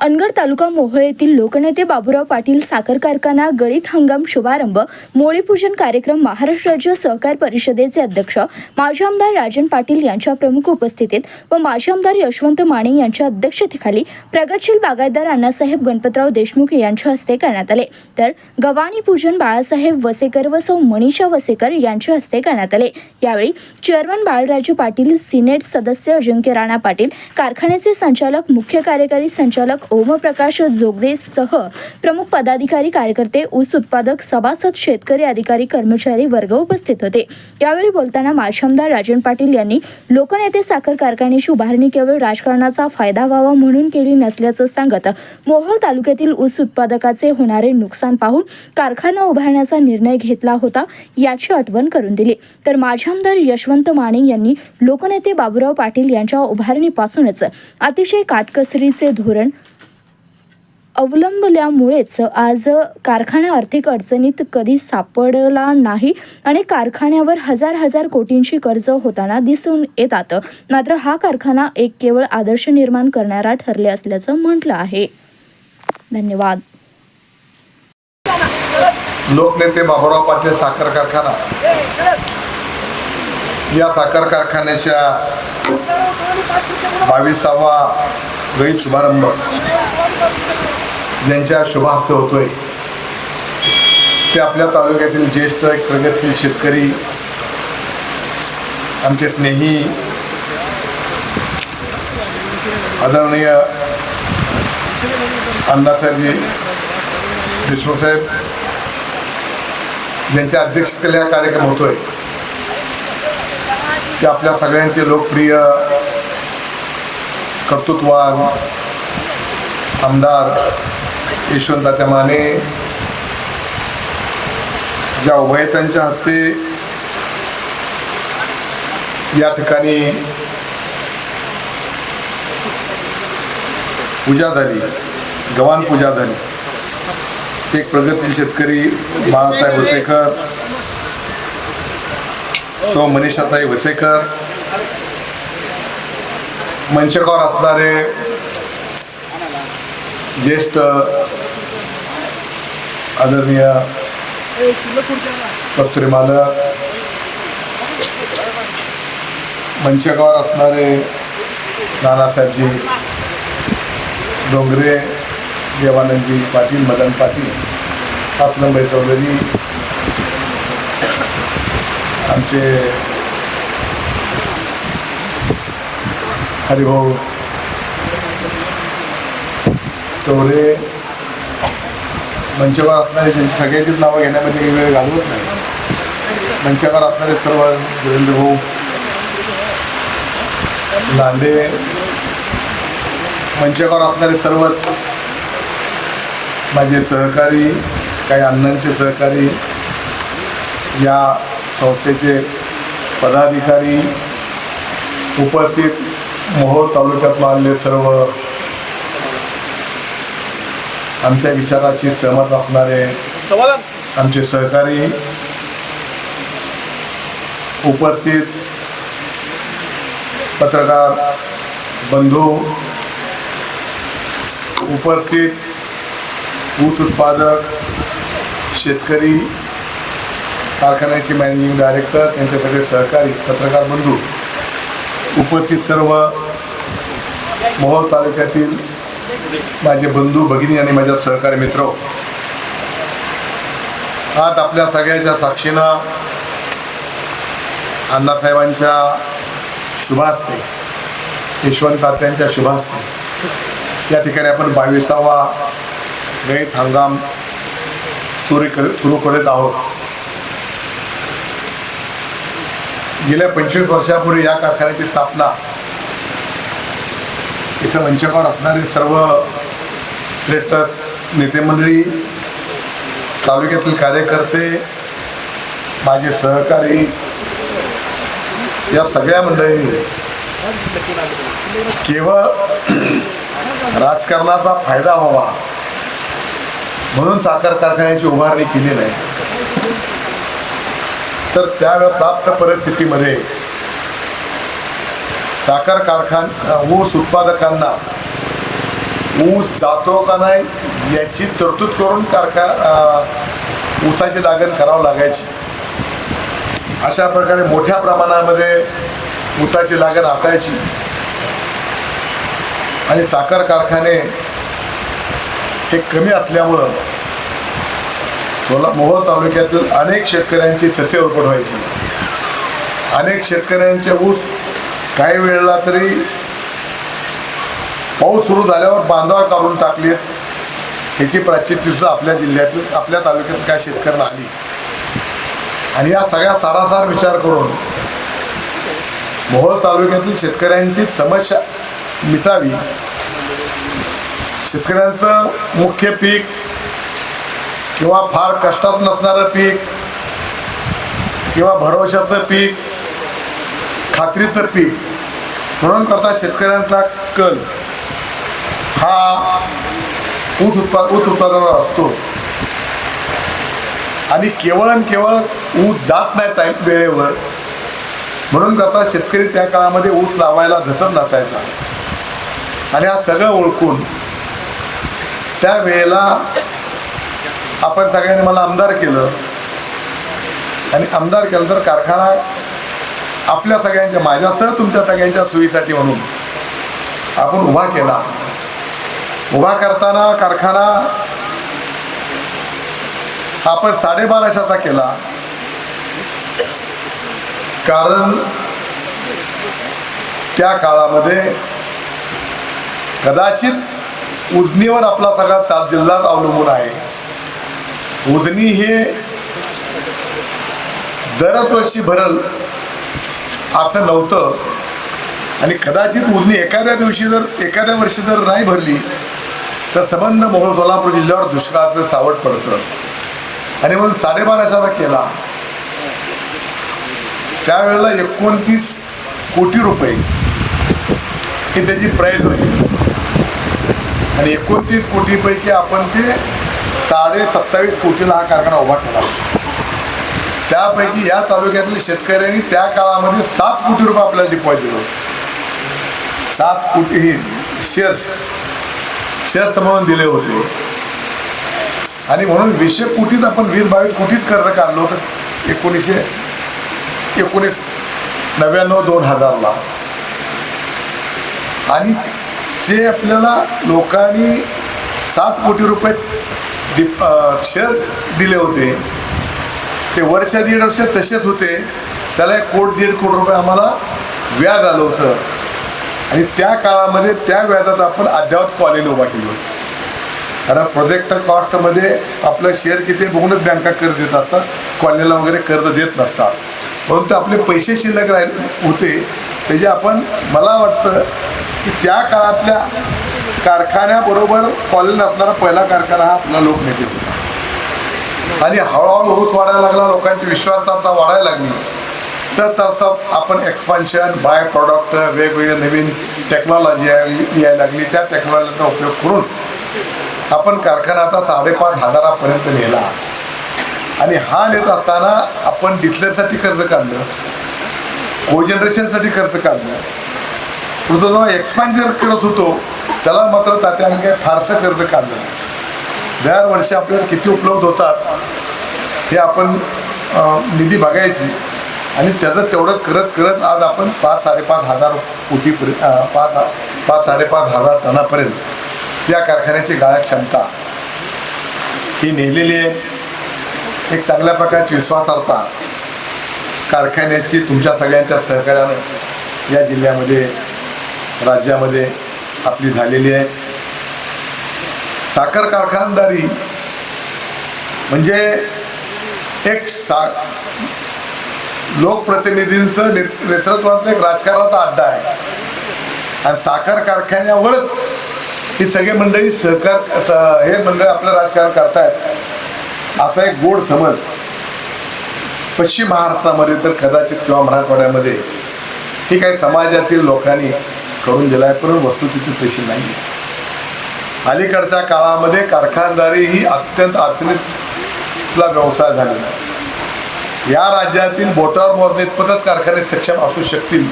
अनगर तालुका मोहोळ येथील लोकनेते बाबूराव पाटील साखर कारखाना गळीत हंगाम शुभारंभ मोळीपूजन कार्यक्रम महाराष्ट्र राज्य सहकार परिषदेचे अध्यक्ष माजी आमदार राजन पाटील यांच्या प्रमुख उपस्थितीत व माजी आमदार यशवंत माने यांच्या अध्यक्षतेखाली प्रगतशील बागायतदार अण्णासाहेब गणपतराव देशमुख यांच्या हस्ते करण्यात आले. तर गवाणी पूजन बाळासाहेब वसेकर व सौ मनीषा वसेकर यांच्या हस्ते करण्यात आले. यावेळी चेअरमन बाळराजे पाटील सिनेट सदस्य अजिंक्य राणा पाटील कारखान्याचे संचालक मुख्य कार्यकारी संचालक ओमप्रकाश जोगदे सह प्रमुख पदाधिकारी कार्यकर्ते ऊस उत्पादक सभासद शेतकरी अधिकारी कर्मचारी वर्ग उपस्थित होते. यावेळी बोलताना माजी आमदार राजन पाटील यांनी लोकनेते साखर कारखान्याची उभारणी केवळ राजकारणाचा फायदा व्हावा म्हणून केली नसल्याचं सांगत मोहोळ तालुक्यातील ऊस उत्पादकाचे होणारे नुकसान पाहून कारखाना उभारण्याचा निर्णय घेतला होता याची आठवण करून दिली. तर माजी आमदार यशवंत माने यांनी लोकनेते बाबूराव पाटील यांच्या उभारणीपासूनच अतिशय काटकसरीचे धोरण अवलंबल्यामुळेच आज कारखाना आर्थिक अडचणीत कधी सापडला नाही आणि कारखान्यावर हजार हजार कोटींची कर्ज होताना दिसून येतात. मात्र हा कारखाना एक केवळ आदर्श निर्माण करणारा ठरले असल्याचं म्हटलं आहे. धन्यवाद. लोकनेते बाबुराव पाटील साखर कारखाना. या साखर कारखान्याच्या बावीसावा गैर शुभारंभ ज्यांच्या शुभार्थ होतोय. ते आपल्या तालुक्यातील ज्येष्ठ एक प्रगतशील शेतकरी आमचे स्नेही आदरणीय अण्णासाहेबजी देशमुख साहेब ज्यांच्या अध्यक्षतेखाली हा कार्यक्रम होतोय. ते आपल्या सगळ्यांचे लोकप्रिय कर्तृत्वान आमदार यशवंत माने ज्या उभयतांच्या हस्ते या ठिकाणी पूजा झाली गवान पूजा झाली. एक प्रगती शेतकरी बाळासाहेब वसेकर सो मनीषाताई वसेकर मंचकावर असणारे ज्येष्ठ आदरणीय कस्तुरी मालक मंचकावर असणारे नानासाहेबजी डोंगरे देवानंदजी पाटील मदन पाटील हातलंबाई चौधरी आमचे हरिभाऊ चौरे मंचावर असणारे ज्यांची सगळ्यांचीच नावं घेण्यामध्ये काही वेळ घालवत नाही. मंचावर असणारे सर्व देवेंद्र भाऊ लांडे मंचावर असणारे सर्वच माझे सहकारी काही अण्णांचे सहकारी या संस्थेचे पदाधिकारी उपस्थित मोहोळ तालुक्यात आलेले सर्व आमच्या विचाराची सहमत असणारे आमचे सहकारी उपस्थित पत्रकार बंधू उपस्थित ऊस उत्पादक शेतकरी कारखान्याचे मॅनेजिंग डायरेक्टर त्यांचे सगळे सहकारी पत्रकार बंधू उपस्थित सर्व मोहोळ तालुक्यातील माझे बंधू भगिनी आणि माझ्या सहकारी मित्र आज आपल्या सगळ्याच्या साक्षीनं अण्णासाहेबांच्या शुभास्ते यशवंत तात्यांच्या शुभास्ते. या ठिकाणी आपण बावीसावा गैत हंगाम सुरू कर सुरू करत आहोत. गेल्या पंचवीस वर्षापूर्वी या कारखान्याची स्थापना इथं मंचकावर असणारे सर्व श्रेष्ठ नेते मंडळी तालुक्यातील कार्यकर्ते माझे सहकारी या सगळ्या मंडळींनी केवळ राजकारणाचा फायदा व्हावा म्हणून साखर कारखान्याची उभारणी केली नाही. तर त्या प्राप्त परिस्थितीमध्ये साखर कारखान ऊस उत्पादकांना ऊस जातो का नाही याची तरतूद करून कारखा ऊसाची लागण करावं लागायची. अशा प्रकारे मोठ्या प्रमाणामध्ये ऊसाची लागण असायची. आणि साखर कारखाने हे कमी असल्यामुळं सोला मोहोळ तालुक्यातील अनेक शेतकऱ्यांची ससे उरपट व्हायची. अनेक शेतकऱ्यांचे ऊस काही वेळेला तरी पाऊस सुरू झाल्यावर बांधावर काढून टाकलेत ह्याची प्राचित्य सुद्धा आपल्या जिल्ह्यातील आपल्या तालुक्यात काय शेतकऱ्यांना आली. आणि या सगळ्या सारासार विचार करून मोहोळ तालुक्यातील शेतकऱ्यांची समस्या मिटावी. शेतकऱ्यांचं मुख्य पीक किंवा फार कष्टात नसणारं पीक किंवा भरोशाचं पीक खात्रीचं पीक म्हणून करता शेतकऱ्यांचा कल हा ऊस उत्पाद ऊस उत्पादनावर असतो. आणि केवळ आणि केवळ ऊस जात नाही टाईम वेळेवर म्हणून करता शेतकरी त्या काळामध्ये ऊस लावायला धसत नसायचा. आणि हा सगळं ओळखून त्या वेळेला आपण सगळ्यांनी मला आमदार केलं. आणि आमदार केलं तर कारखाना आपल्या सगळ्यांच्या माझ्यासह तुमच्या सगळ्यांच्या सोयीसाठी म्हणून आपण उभा केला. उभा करताना कारखाना आपण साडेबाराशाचा केला. कारण त्या काळामध्ये कदाचित उजनीवर आपला सगळा ता जिल्हाच अवलंबून आहे. उजनी हे दरच वर्षी भरल. असं नव्हतं. आणि कदाचित उजनी एखाद्या दिवशी जर एखाद्या वर्षी जर नाही भरली तर संबंध मोहोळ सोलापूर जिल्ह्यावर दुष्काळाचं सावट पडतं. आणि म्हणून साडेबाराशाला केला. त्यावेळेला एकोणतीस कोटी रुपये ही त्याची प्राईज होती. आणि एकोणतीस कोटीपैकी आपण ते साडे सत्तावीस कोटीला हा कारखाना उभा केला. त्यापैकी या तालुक्यातील शेतकऱ्यांनी त्या काळामध्ये सात कोटी रुपये आपल्याला डिपॉझिट दिलं होतं. सात कोटी शेअर्स शेअर्स म्हणून दिले होते. आणि म्हणून वीसशे कोटीत आपण वीस बावीस कोटीच कर्ज काढलं होतं. एकोणीसशे एकोणीस नव्याण्णव दोन हजारला. आणि जे आपल्याला लोकांनी सात कोटी रुपये डिप शेअर दिले होते ते वर्ष दीड वर्ष तसेच होते. त्याला एक कोट दीड कोटी रुपये आम्हाला व्याज आलं होतं. आणि त्या काळामध्ये त्या व्याजात आपण अद्यावत कॉलेज उभा केली होती. कारण प्रोजेक्ट कॉस्टमध्ये आपलं शेअर किती बघूनच बँका कर्ज देत असतात. कॉलनीला वगैरे कर्ज देत नसतात. परंतु आपले पैसे शिल्लक राहिले होते. त्याचे आपण मला वाटतं की त्या काळातल्या कारखान्याबरोबर कॉलेज असणारा पहिला कारखाना हा आपला लोकनेते होता. आणि हळूहळू ऊस वाढायला लागला लोकांची विश्वासार्हता वाढायला लागली. तर तसं आपण एक्सपान्शन बाय प्रॉडक्ट वेगवेगळे नवीन टेक्नॉलॉजी यायला लागली. त्या टेक्नॉलॉजीचा उपयोग करून आपण कारखाना आता साडेपाच हजारापर्यंत नेला. आणि हा नेत असताना आपण डिस्लरसाठी कर्ज काढलं. कोजनरेशनसाठी कर्ज काढलं. पुढचं जेव्हा एक्सपान्शन करत होतो त्याला मात्र तात्या आम्ही फारसं कर्ज काढलं नाही. दरवर्षी आपल्याला किती उपलब्ध होतात हे आपण निधी बघायची. आणि त्याचं तेवढंच करत करत आज आपण पाच साडेपाच हजार कोटीपर्यंत पाच पाच साडेपाच हजार टनापर्यंत या कारखान्याची गाळ्या क्षमता. ही नेलेली आहे. एक चांगल्या प्रकारची विश्वासार्हता कारखान्याची तुमच्या सगळ्यांच्या सहकार्यानं या जिल्ह्यामध्ये राज्यामध्ये आपली झालेली आहे. साखर कारखानदारी म्हणजे एक सा लोकप्रतिनिधींचं नेत नेतृत्वाचं एक राजकारणाचा अड्डा आहे. आणि साखर कारखान्यावरच ही सगळे मंडळी सहकार स- हे मंडळ आपलं राजकारण करतायत. असा एक गोड समज. पश्चिम महाराष्ट्रामध्ये तर कदाचित किंवा मराठवाड्यामध्ये ही काही समाजातील लोकांनी करून दिला आहे परंतु वस्तुस्थिती तशी नाही आहे अलीकडच्या काळामध्ये कारखानदारी ही अत्यंत अडचणीतला व्यवसाय झालेला आहे. या राज्यातील बोटावर मोरणे कारखाने सक्षम असू शकतील.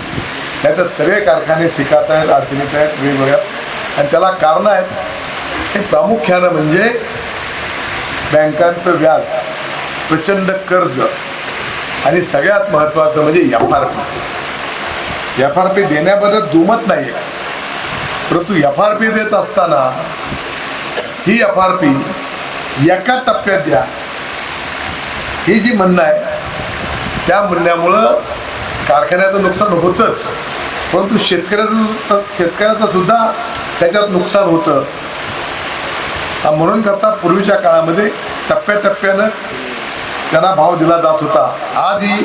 नाहीतर सगळे कारखाने शिकात आहेत अडचणीत आहेत वेगवेगळ्या. आणि त्याला कारणं आहेत. हे प्रामुख्यानं म्हणजे बँकांचं व्याज प्रचंड कर्ज आणि सगळ्यात महत्त्वाचं म्हणजे F R P. F R P देण्याबद्दल दुमत नाही आहे परंतु एफ आर पी देत असताना ही एफ आर पी एका टप्प्यात द्या. ही जी म्हणणं आहे त्या म्हणण्यामुळं कारखान्याचं नुकसान होतंच. परंतु शेतकऱ्याचं शेतकऱ्याचं सुद्धा त्याच्यात नुकसान होतं. म्हणून करता पूर्वीच्या काळामध्ये टप्प्याटप्प्यानं त्यांना भाव दिला जात होता. आज ही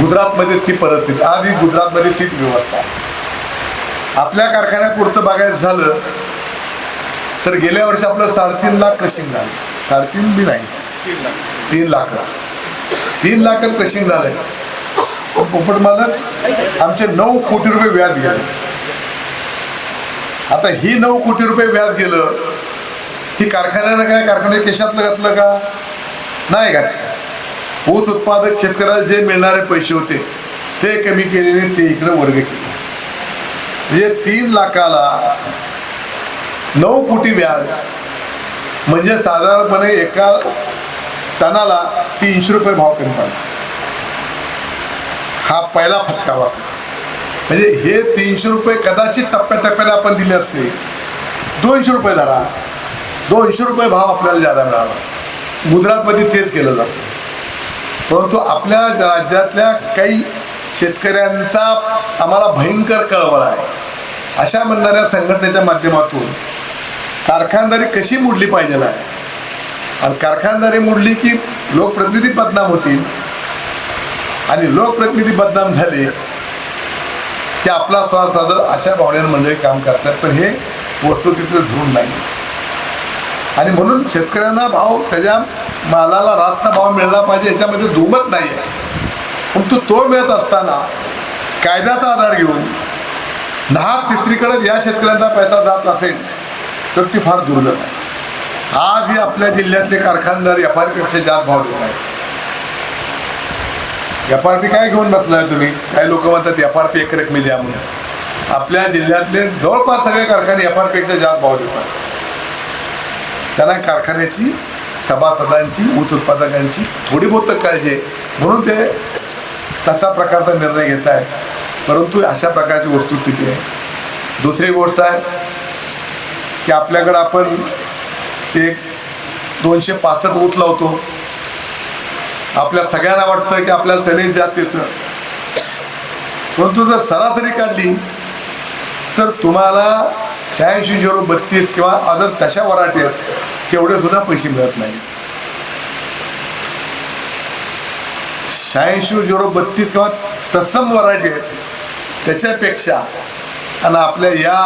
गुजरातमध्ये ती परिस्थिती आज ही गुजरातमध्ये तीच व्यवस्था आपल्या कारखान्यापुरतं बघायचं झालं तर गेल्या वर्षी आपलं साडेतीन लाख क्रशिंग झालं. साडेतीन बी नाही तीन लाखच. तीन लाखच क्रशिंग झालंय. पोपट मालक आमचे नऊ कोटी रुपये व्याज गेले. आता ही नऊ कोटी रुपये व्याज गेलं ही कारखान्यानं काय कारखान्या केशातलं घातलं का? नाही घातलं. ऊस उत्पादक शेतकऱ्याला जे मिळणारे पैसे होते ते कमी केलेले ते इकडे वर्ग केले. म्हणजे तीन लाखाला नऊ कोटी व्याज. म्हणजे साधारणपणे एका टनाला तीनशे रुपये भाव कमी पडला. हा पहिला फटका बसला म्हणजे हे तीनशे रुपये कदाचित टप्प्याटप्प्याला आपण दिले असते. दोनशे रुपये धरा. दोनशे रुपये भाव आपल्याला जादा मिळाला. गुजरातमध्ये तेच केलं जातं. परंतु आपल्या राज्यातल्या काही शेतकऱ्यांचा आम्हाला भयंकर कळवळ आहे. अशा म्हणणाऱ्या संघटनेच्या माध्यमातून कारखानदारी कशी मोडली पाहिजे आहे? आणि कारखानदारी मोडली की लोकप्रतिनिधी बदनाम होतील? आणि लोकप्रतिनिधी बदनाम झाले की आपला स्वार्थ सादर अशा भावनेनं मंडळी काम करतात. पण हे वस्तुस्थितीचं धरून नाही. आणि म्हणून शेतकऱ्यांना भाव त्याच्या मालाला रास्त भाव मिळाला पाहिजे याच्यामध्ये दुमत नाही आहे परंतु तो मिळत असताना कायद्याचा आधार घेऊन नाहक तिसरीकडे या शेतकऱ्यांचा पैसा जात असेल तर ती फार दुर्लभ आहे. आजही आपल्या जिल्ह्यातले कारखानदार एफ आर पीपेक्षा जास्त भाव देत आहेत. एफ आर पी काय घेऊन बसलाय तुम्ही? काही लोक म्हणतात एफ आर पी एक रकमी द्या म्हणून. आपल्या जिल्ह्यातले जवळपास सगळे कारखाने एफ आर पीपेक्षा जास्त भाव देतात त्यांना कारखान्याची सभासदांची ऊस उत्पादकांची थोडी बहुत काळजी आहे. म्हणून ते तसा प्रकारचा निर्णय घेत आहे. परंतु अशा प्रकारची वस्तुस्थिती आहे. दुसरी गोष्ट आहे की आपल्याकडं आपण एक दोनशे पासष्ट ऊस लावतो. आपल्या सगळ्यांना वाटतं की आपल्याला त्याने जास्त येतं. परंतु जर सरासरी काढली तर तुम्हाला शहाऐंशी झिरो बत्तीस किंवा अदर तशा वराठी आहेत तेवढे सुद्धा पैसे मिळत नाही शहाऐंशी झिरो बत्तीस किंवा तत्सम वराठी आहेत त्याच्यापेक्षा आणि आपल्या या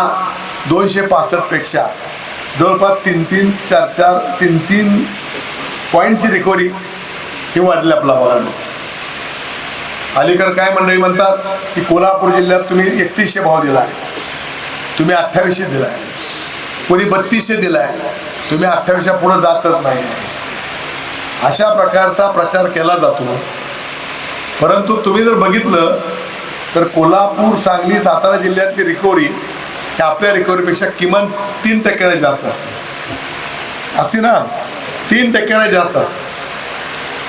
दोनशे पासष्टपेक्षा जवळपास तीन तीन चार चार तीन तीन पॉईंटची रिकव्हरी ही वाढली आपला बघायला मिळते अलीकडे काय मंडळी म्हणतात की कोल्हापूर जिल्ह्यात तुम्ही एकतीसशे भाव दिला आहे. तुम्ही अठ्ठावीसशे दिला आहे. कोणी बत्तीसशे दिला आहे. तुम्ही अठ्ठावीसच्या पुढं जातच नाही आहे. अशा प्रकारचा प्रचार केला जातो. परंतु तुम्ही जर बघितलं तर कोल्हापूर सांगली सातारा जिल्ह्यातली रिकव्हरी ही आपल्या रिकव्हरीपेक्षा किमान तीन टक्क्याने जास्त असते. असते ना? तीन टक्क्याने जास्त असते.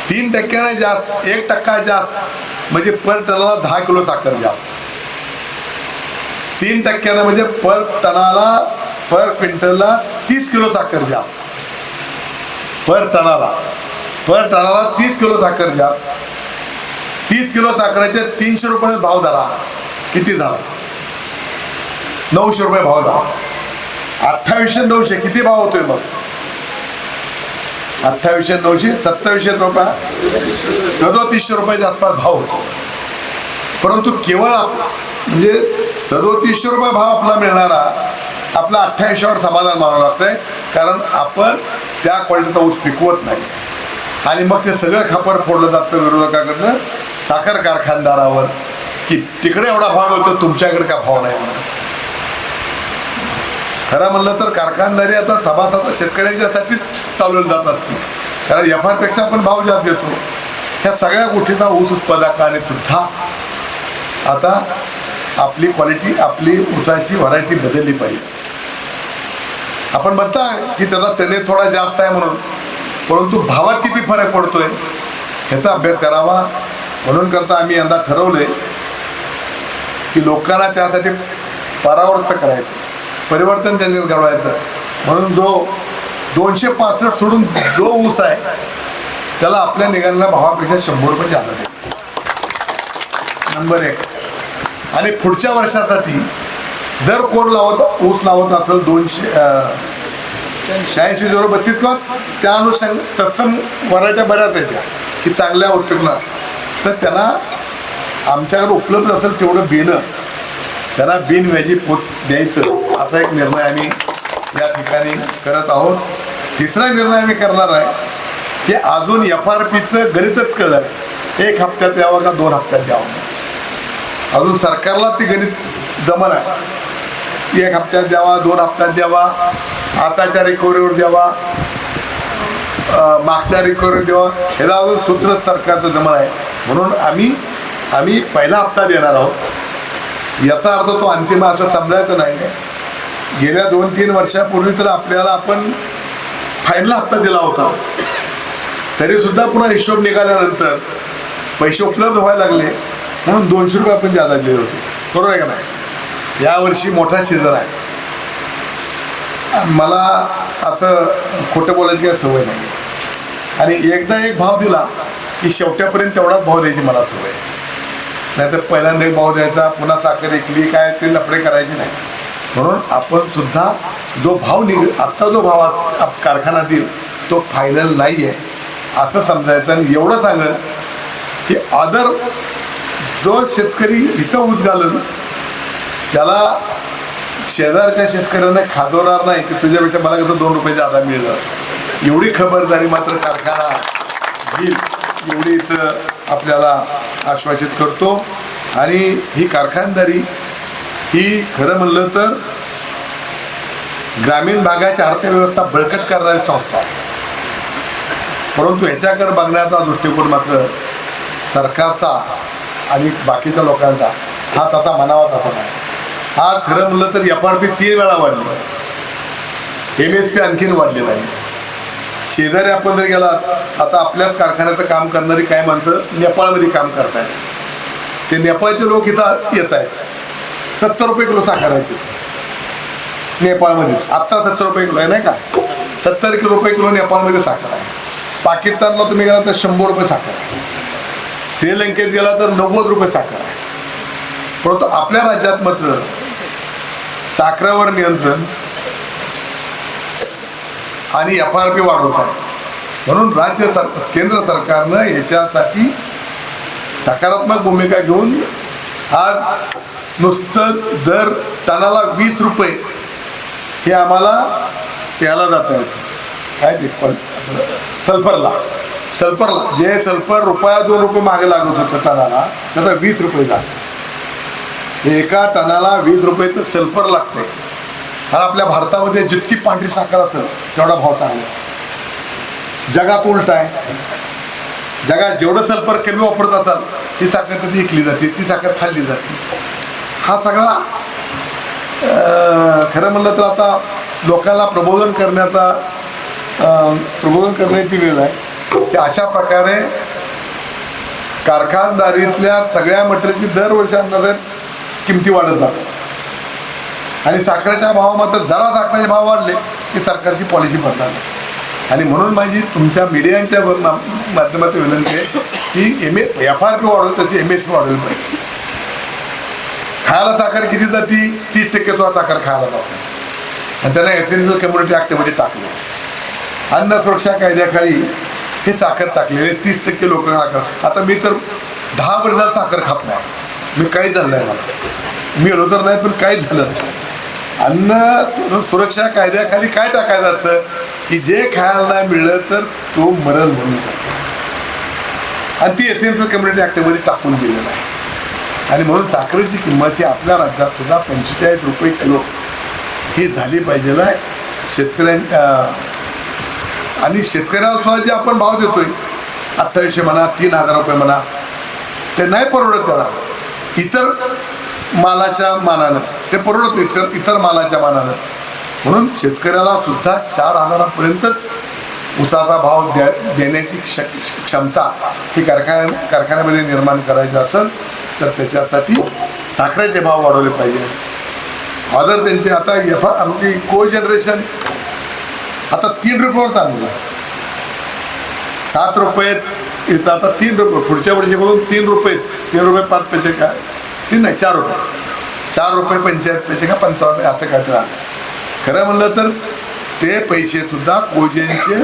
तीन टक्क्याने जास्त एक टक्का जास्त म्हणजे पर टनाला दहा किलो साखर जास्त. तीन टक्क्यानं म्हणजे पर टनाला पर क्विंटलला तीस किलो साखर जास्त. पर टनाला पर टनाला तीस किलो साखर जास्त. तीस किलो साखरेचे तीनशे रुपये भाव धरा. किती झाला? नऊशे रुपये भाव धरा. अठ्ठावीसशे नऊशे किती भाव होतोय मग अठ्ठावीसशे नऊशे सत्तावीसशे रुपये. सदोतीसशे रुपयाच्या आसपास भाव होतो. परंतु केवळ म्हणजे सदोतीसशे रुपये भाव आपला मिळणारा आपला अठ्ठ्याऐंशीवर समाधान मानावं लागतंय. कारण आपण त्या क्वालिटीचा ऊस पिकवत नाही. आणि मग ते सगळं खापर फोडलं जातं विरोधकाकडनं. साखर कारखानदारावर की तिकडे एवढा भाव मिळतो तुमच्याकडे का भाव नाही म्हणून. खरं म्हणलं तर कारखानदारी आता सभासद शेतकऱ्यांच्यासाठीच चालवली जात असते कारण एफ आरपेक्षा आपण भाव जास्त देतो ह्या सगळ्या गोष्टींना ऊस उत्पादकाने सुद्धा आता आपली क्वालिटी आपली ऊसाची व्हरायटी बदलली पाहिजे. आपण म्हणता की त्याचा टने थोडा जास्त आहे म्हणून परंतु भावात किती फरक पडतोय ह्याचा अभ्यास करावा. म्हणून करता आम्ही यंदा ठरवले की लोकांना त्यासाठी परावृत्त करायचं परिवर्तन त्यांच्यात घडवायचं म्हणून जो दोनशे पासष्ट सोडून जो ऊस आहे त्याला आपल्या निघालेल्या भावापेक्षा शंभर रुपये जादा द्यायचे नंबर एक आणि पुढच्या वर्षासाठी जर कोण लावत ऊस लावत असेल दोनशे शहाऐंशी झिरो बत्तीस किंवा त्या अनुषंग तत्सम व्हरायट्या बऱ्याच आहेत त्या की चांगल्या उपयोगणार तर त्यांना आमच्याकडे उपलब्ध असेल तेवढं बिनं त्यांना बिनव्याजी पोच द्यायचं असा एक निर्णय आम्ही या ठिकाणी करत आहोत. तिसरा निर्णय आम्ही करणार आहे की अजून एफ आर पीचं गणितच कळलं एक हप्त्यात द्यावं का दोन हप्त्यात द्यावं? अजून सरकारला ते गणित जमन आहे एक हप्त्यात द्यावा दोन हप्त्यात द्यावा आताच्या रिकव्हरीवर द्यावा मागच्या रिकव्हरीवर द्यावा ह्याला अजून सूत्र सरकारचं जमन आहे. म्हणून आम्ही आम्ही पहिला हप्ता देणार आहोत. याचा अर्थ तो अंतिम असं समजायचं नाही. गेल्या दोन तीन वर्षापूर्वी तर आपल्याला आपण फायनल हप्ता दिला होता. तरीसुद्धा पुन्हा हिशोब निघाल्यानंतर पैसे उपलब्ध व्हायला लागले. म्हणून दोनशे रुपये आपण जादा दिले होते. बरोबर आहे का नाही? यावर्षी मोठा सीझन आहे. मला असं खोटं बोलायची काही सवय नाही आणि एकदा एक भाव दिला की शेवट्यापर्यंत तेवढाच भाव द्यायची मला सवय आहे. नाहीतर पहिल्यांदा एक भाव द्यायचा पुन्हा साखर एकली काय ते लफडे करायचे नाही. म्हणून आपण सुद्धा जो भाव निघ आत्ता जो भाव आप- कारखाना देईल तो फायनल नाही आहे असं समजायचं आणि एवढं सांगेल की अदर जो शेतकरी इथं ऊस घालून त्याला शेजारच्या शेतकऱ्यांना खाजवणार नाही की तुझ्यापेक्षा मला कसं दोन रुपये जादा मिळलं एवढी खबरदारी मात्र कारखाना घेईल. एवढी इथं आपल्याला आश्वासित करतो. आणि ही कारखानदारी ही खरं म्हणलं तर ग्रामीण भागाची अर्थव्यवस्था बळकट करणारी संस्था परंतु ह्याच्याकडे बघण्याचा दृष्टिकोन मात्र सरकारचा आणि बाकीच्या लोकांचा हा तसा म्हणावा तसा नाही. आज खरं म्हणलं तर एफ आर पी तीन वेळा वाढली. एम एस पी आणखीन वाढलेलं आहे शेजारी आपण जर गेलात आता आपल्याच कारखान्याचं काम करणारी काय माणसं नेपाळमध्ये काम करतायत. ते नेपाळचे लोक इथं येत आहेत सत्तर रुपये किलो साखर आहे तिथे नेपाळमध्येच. आत्ता सत्तर रुपये किलो आहे नाही का? सत्तर किलो रुपये किलो नेपाळमध्ये साखर आहे. पाकिस्तानला तुम्ही गेला तर शंभर रुपये साखर आहे. श्रीलंकेत गेला तर नव्वद रुपये साखर आहे. परंतु आपल्या राज्यात मात्र साखरेवर नियंत्रण आणि एफ आर पी वाढवत आहे. म्हणून राज्य सर केंद्र सरकारनं याच्यासाठी सकारात्मक भूमिका घेऊन आज नुसतं दर टनाला वीस रुपये हे आम्हाला प्यायला जात आहेत. काय ते? पण सल्फरला. सल्फरला. जे सल्फर रुपया दोन रुपये मागे लागत होतं टनाला त्याचा वीस रुपये जात एका टनाला वीस रुपयेचं सल्फर लागते आणि आपल्या भारतामध्ये जितकी पांढरी साखर असेल तेवढा भाव चांगला जगात उलट आहे. जगात जेवढं सल्फर कमी वापरत असाल ती साखर कधी विकली जाते ती साखर खाल्ली जाते. हा सगळा खरं म्हणलं तर आता लोकांना प्रबोधन करण्याचा प्रबोधन करण्याची वेळ आहे. की अशा प्रकारे कारखानदारीतल्या सगळ्या मटेरियलची दरवर्षी अंदाजे किमती वाढत जातात. आणि साखरेच्या भावामध्ये जरा साखरेचे भाव वाढले की सरकारची पॉलिसी बदलावी आणि म्हणून माझी तुमच्या मीडियांच्या मा- माध्यमातून विनंती आहे की M A F R P वाढवलं तशी एम एस पी वाढवली पाहिजे. खायला साखर किती जाती तीस टक्के सुद्धा साखर खायला जाते. आणि त्यांना एसेन्शियल कम्युनिटी ॲक्टमध्ये टाकलं. अन्न सुरक्षा कायद्याखाली हे साखर टाकलेले तीस टक्के लोक साखर. आता मी तर दहा वर्षात साखर खात नाही. मी काहीच झालं नाही मला. मी गेलो तर नाही पण काहीच झालं नाही. अन्न सुरक्षा कायद्याखाली काय टाकायचं असतं? की जे खायला नाही मिळलं तर तो मरल म्हणून आणि ती एसेन्शियल कम्युनिटी ॲक्टमध्ये टाकून दिलेलं आहे. आणि म्हणून साखरेची किंमत ही आपल्या राज्यात सुद्धा पंचेचाळीस रुपये किलो ही झाली पाहिजे आहे शेतकऱ्यांच्या आणि शेतकऱ्याला सुद्धा जे आपण भाव देतोय अठ्ठावीसशे म्हणा तीन हजार रुपये म्हणा ते नाही परवडत त्याला. इतर मालाच्या मानानं. ते परवडत नाही इतर इतर मालाच्या मानानं. म्हणून शेतकऱ्याला सुद्धा चार हजारापर्यंतच उसाचा भाव द्या देण्याची क्ष क्षमता ही कारखान्या कारखान्यामध्ये निर्माण करायची असेल तर त्याच्यासाठी साखरेचे भाव वाढवले पाहिजे. ऑर्डर त्यांचे आता एफ आमची को जनरेशन आता तीन रुपयावर चालू सात रुपये आता तीन रुपये पुढच्या वर्षीपासून तीन रुपयेच तीन रुपये पाच पैसे काय तीन नाही चार रुपये. चार रुपये पंचायत पैसे का पंचावन्न असं काय तर आहे. खरं म्हणलं तर ते पैसे सुद्धा कोजेनचे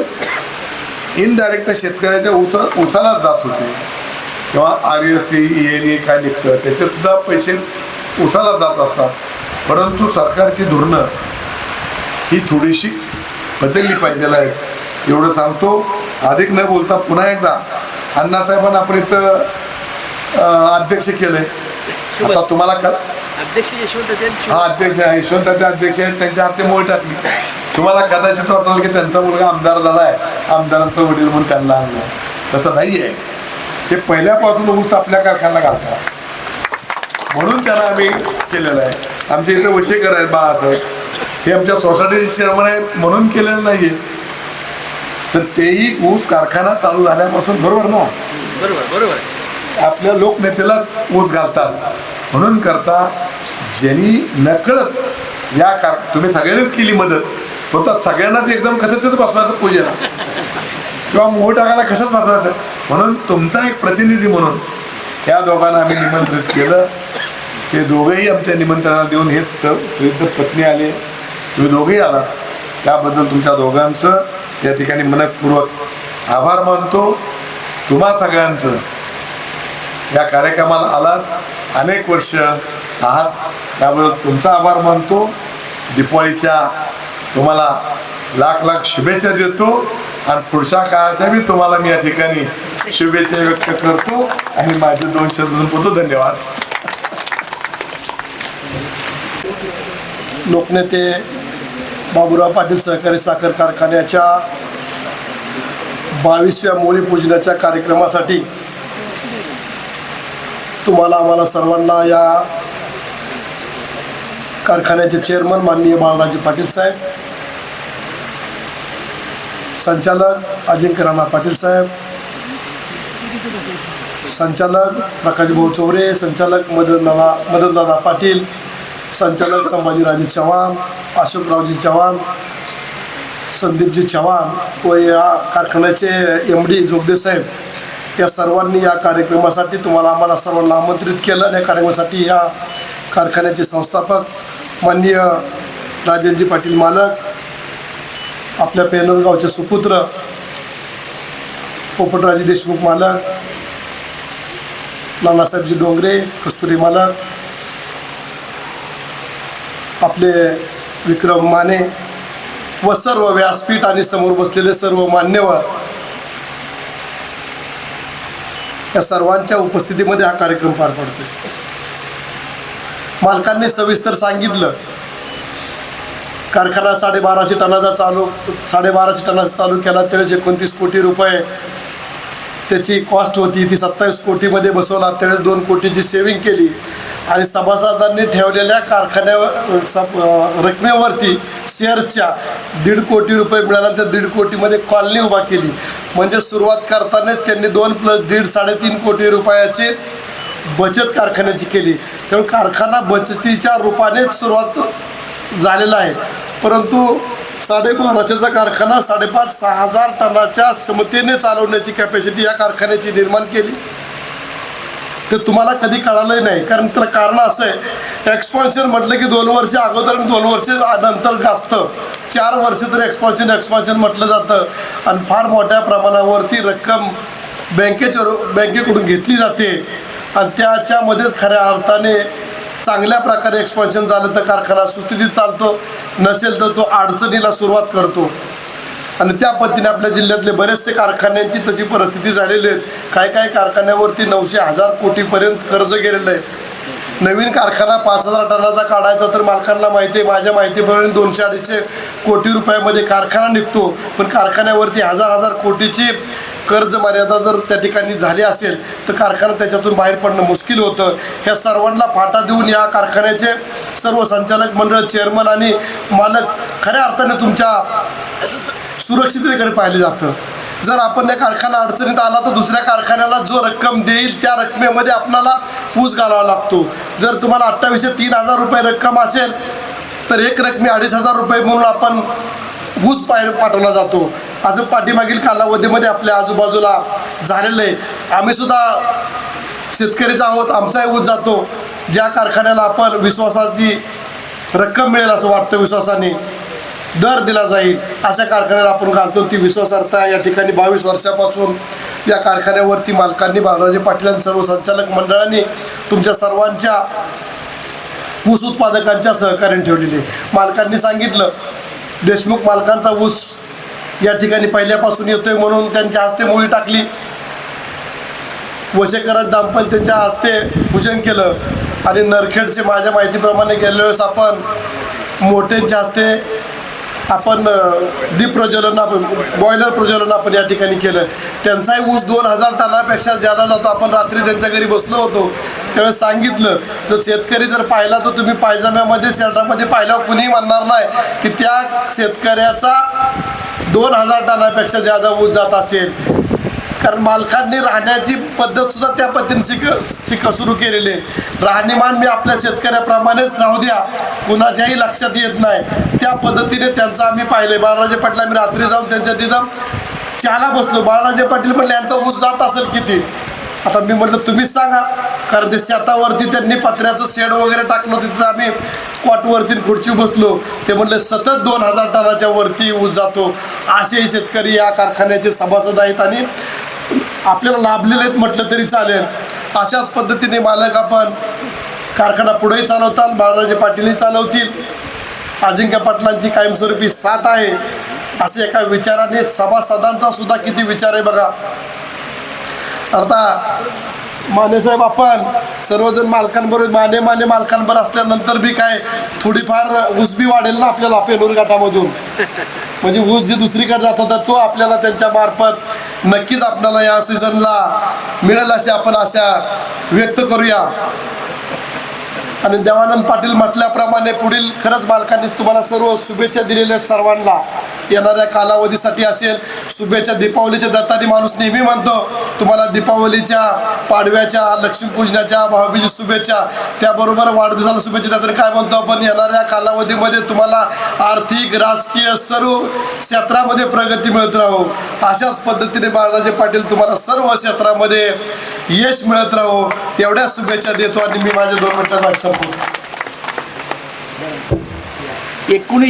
इनडायरेक्ट शेतकऱ्याच्या उसा उसाला जात होते. किंवा R S C E N A काय निघतं त्याच्यात सुद्धा पैसे उसाला जात असतात. परंतु सरकारची धोरणं ही थोडीशी बदलली पाहिजे आहेत. एवढं सांगतो. अधिक न बोलता पुन्हा एकदा अण्णासाहेबांना आपण इथं अध्यक्ष केलंय. आता तुम्हाला का अध्यक्ष यशवंत हा अध्यक्ष आहे. यशवंत अध्यक्ष आहेत. त्यांच्या हाती मोळ टाकली तुम्हाला कदाचित वाटलं की त्यांचा मुलगा आमदार झालाय आमदारांचं वडील म्हणून त्यांना आणलं तसं नाही आहे ते पहिल्यापासून ऊस आपल्या कारखान्याला घालतात. म्हणून त्यांना आम्ही केलेलं आहे. आमच्या इथे वशेकर आहेत बाळासाहेब हे आमच्या सोसायटीचे चेअरमन आहेत म्हणून केलेलं नाही आहे तर तेही ऊस कारखाना चालू झाल्यापासून बरोबर ना? बरोबर बरोबर. आहे. आपल्या लोकनेतेलाच ऊस घालतात. म्हणून करता ज्यांनी नकळत या कार तुम्ही सगळ्यांनीच केली मदत. फक्त सगळ्यांनाच एकदम कसं तिथं बसवायचं पूजेला किंवा मोह टाकायला कसं बसवायचं. म्हणून तुमचा एक प्रतिनिधी म्हणून या दोघांना आम्ही निमंत्रित केलं. ते दोघंही आमच्या निमंत्रणाला देऊन हे स- वृद्ध पत्नी आले. तुम्ही दोघेही आलात. त्याबद्दल तुमच्या दोघांचं या ठिकाणी मनपूर्वक आभार मानतो. तुम्हा सगळ्यांचं या कार्यक्रमाला आलात. अनेक वर्ष आहात. त्यामुळे तुमचा आभार मानतो. दिपाळीच्या तुम्हाला लाख लाख शुभेच्छा देतो आणि पुढच्या काळाच्या बी तुम्हाला मी या ठिकाणी शुभेच्छा व्यक्त करतो आणि माझे दोन शब्द बोलतो धन्यवाद. लोकनेते बाबुराव पाटील सहकारी साखर कारखान्याच्या बावीसव्या मोळी पूजनाच्या कार्यक्रमासाठी तुम्हाला आम्हाला सर्वांना या कारखान्याचे चेअरमन माननीय बाळराजे पाटील साहेब संचालक अजिंक्य राणा पाटील साहेब संचालक प्रकाश भाऊ चौरे संचालक मदनदादा मदनदादा पाटील संचालक संभाजीराजे चव्हाण अशोकरावजी चव्हाण संदीपजी चव्हाण व या कारखान्याचे एम डी जोगदेसाहेब या सर्वांनी या कार्यक्रमासाठी तुम्हाला आम्हाला सर्वांना आमंत्रित केलं आणि या कार्यक्रमासाठी या कारखान्याचे संस्थापक माननीय राजनजी पाटील मालक आपल्या पेनरगावचे सुपुत्र पोपटराजे देशमुख मालक नानासाहेबजी डोंगरे कस्तुरी मालक आपले विक्रम माने व सर्व व्यासपीठ आणि समोर बसलेले सर्व मान्यवर या सर्वांच्या उपस्थितीमध्ये हा कार्यक्रम पार पडतो मालकांनी सविस्तर सांगितलं. कारखाना साडेबाराशे टनाचा चालू साडेबाराशे टनाचा चालू केला त्यावेळेस एकोणतीस कोटी रुपये. त्याची कॉस्ट होती ती सत्तावीस कोटीमध्ये बसवला त्यावेळेस दोन कोटीची सेविंग केली. आणि सभासदांनी ठेवलेल्या कारखान्यावर सब रकमेवरती शेअरच्या दीड कोटी रुपये मिळाल्यानंतर दीड कोटीमध्ये कॉलनी उभा केली. म्हणजे सुरुवात करतानाच त्यांनी दोन प्लस दीड साडेतीन कोटी रुपयाची बचत कारखान्याची केली. त्यामुळे कारखाना बचतीच्या रूपानेच सुरुवात झालेला आहे. परंतु साडे रचेचा कारखाना साडेपाच सहा हजार टनाच्या क्षमतेने चालवण्याची कॅपॅसिटी या कारखान्याची निर्माण केली. ते तुम्हाला कधी कळालंही नाही. कारण त्याला कारण असं आहे एक्सपान्शन म्हटलं की दोन वर्ष अगोदर आणि दोन वर्ष नंतर जास्त. चार वर्ष तर एक्सपान्शन एक्सपान्शन म्हटलं जातं. आणि फार मोठ्या प्रमाणावरती रक्कम बँकेच्या बँकेकडून घेतली जाते. आणि त्याच्यामध्येच खऱ्या अर्थाने चांगल्या प्रकारे एक्सपान्शन झालं तर कारखाना सुस्थितीत चालतो नसेल तर तो अडचणीला सुरुवात करतो. आणि त्या पद्धतीने आपल्या जिल्ह्यातले बरेचसे कारखान्यांची तशी परिस्थिती झालेली आहे काही काही कारखान्यावरती नऊशे हजार कोटीपर्यंत कर्ज गेलेलं आहे. नवीन कारखाना पाच हजार टनाचा काढायचा तर मालकांना माहिती आहे माझ्या माहितीप्रमाणे दोनशे अडीचशे कोटी रुपयामध्ये कारखाना निघतो. पण कारखान्यावरती हजार हजार कोटीची कर्ज मर्यादा जर त्या ठिकाणी झाली असेल तर कारखाना त्याच्यातून बाहेर पडणं मुश्किल होतं. ह्या सर्वांना फाटा देऊन या कारखान्याचे सर्व संचालक मंडळ चेअरमन आणि मालक खऱ्या अर्थाने तुमच्या सुरक्षिततेकडे पाहिलं जातं. जर आपण या कारखाना अडचणीत आला तर दुसऱ्या कारखान्याला जो रक्कम देईल त्या रकमेमध्ये आपणाला ऊस घालावा लागतो. जर तुम्हाला अठ्ठावीसशे तीन हजार रुपये रक्कम असेल तर एक रकमी अडीच हजार रुपये म्हणून आपण ऊस पाय पाठवला जातो. आज पाठीमागील कालावधीमध्ये आपल्या आजूबाजूला झालेलं आहे. आम्ही सुद्धा शेतकरीच आहोत आमचाही ऊस जातो. ज्या कारखान्याला आपण विश्वासाची रक्कम मिळेल असं वाटतं विश्वासाने दर दिला जाईल अशा कारखान्याला आपण घालतो. ती विश्वासार्हता या ठिकाणी बावीस वर्षापासून या कारखान्यावरती मालकांनी बाळराजे पाटील आणि सर्व संचालक मंडळांनी तुमच्या सर्वांच्या ऊस उत्पादकांच्या सहकार्याने ठेवलेले मालकांनी सांगितलं देशमुख मालकांचा ऊस या ठिकाणी पहिल्यापासून येतोय म्हणून त्यांच्या हस्ते मुळी टाकली. वशेकरण दाम्पत्याच्या हस्ते पूजन केलं. आणि नरखेडचे माझ्या माहितीप्रमाणे गेल्या वेळेस आपण मोठ्यांच्या हस्ते आपण दीप प्रज्वलन आपण बॉयलर प्रज्वलन आपण या ठिकाणी केलं. त्यांचाही ऊस दोन हजार टनापेक्षा ज्यादा जातो. आपण रात्री त्यांच्या घरी बसलो होतो. त्यावेळेस सांगितलं तर शेतकरी जर पाहिला तर तुम्ही पायजाम्यामध्ये शर्टामध्ये पाहिल्यावर कुणीही म्हणणार नाही की त्या शेतकऱ्याचा दोन हजार टनापेक्षा ज्यादा ऊस जात असेल. कारण मालकांनी राहण्याची पद्धत सुद्धा त्या पद्धतीने शिक शिक सुरू केलेली आहे. राहणीमान मी आपल्या शेतकऱ्याप्रमाणेच राहू द्या. कुणाच्याही लक्षात येत नाही. त्या पद्धतीने त्यांचं आम्ही पाहिले बाळराजे पाटील आम्ही रात्री जाऊन त्यांच्या तिथं चहाला बसलो. बाळराजे पाटील म्हणले यांचा ऊस जात असेल किती? आता मी म्हटलं तुम्हीच सांगा. कारण ते शेतावरती त्यांनी पत्र्याचं शेड वगैरे टाकलं होतं तिथं आम्ही कॉटवरती खुर्ची बसलो. ते म्हटले सतत दोन हजार टनाच्या वरती ऊस जातो. असेही शेतकरी या कारखान्याचे सभासद आहेत आणि आपल्याला लाभलेले आहेत म्हटलं तरी चालेल. अशाच पद्धतीने मालक आपण कारखाना पुढेही चालवताल बाळराजे पाटीलही चालवतील. अजिंक्य पाटलांची कायमस्वरूपी साथ आहे. असे एका विचाराने सभासदांचा सुद्धा किती विचार आहे बघा. आता मानेसाहेब आपण सर्वजण मालकांबरोबर माने माने मालकांबरोबर असल्यानंतर बी काय थोडीफार ऊस बी वाढेल ना आपल्याला पेनूर घाटामधून म्हणजे ऊस जे दुसरीकडे जात होता तो आपल्याला त्यांच्या मार्फत नक्कीच आपल्याला या सीझनला मिळेल अशी आपण आशा व्यक्त करूया. आणि देवानंद पाटील म्हटल्याप्रमाणे पुढील खरंच मालकांनीच तुम्हाला सर्व शुभेच्छा दिलेल्या आहेत सर्वांना. येणाऱ्या कालावधीसाठी असेल शुभेच्छा. दीपावलीच्या दत्तानी माणूस नेहमी म्हणतो तुम्हाला दीपावलीच्या पाडव्याच्या लक्ष्मीपूजनाच्या भाऊबीजी शुभेच्छा. त्याबरोबर वाढदिवसाला शुभेच्छा देताना काय म्हणतो आपण? येणाऱ्या कालावधीमध्ये तुम्हाला आर्थिक राजकीय सर्व क्षेत्रामध्ये प्रगती मिळत राहो. अशाच पद्धतीने बाळाजी पाटील तुम्हाला सर्व क्षेत्रामध्ये यश मिळत राहो. एवढ्या शुभेच्छा देतो आणि मी माझ्या दोन मिनिटांना संपवतो एकोणीस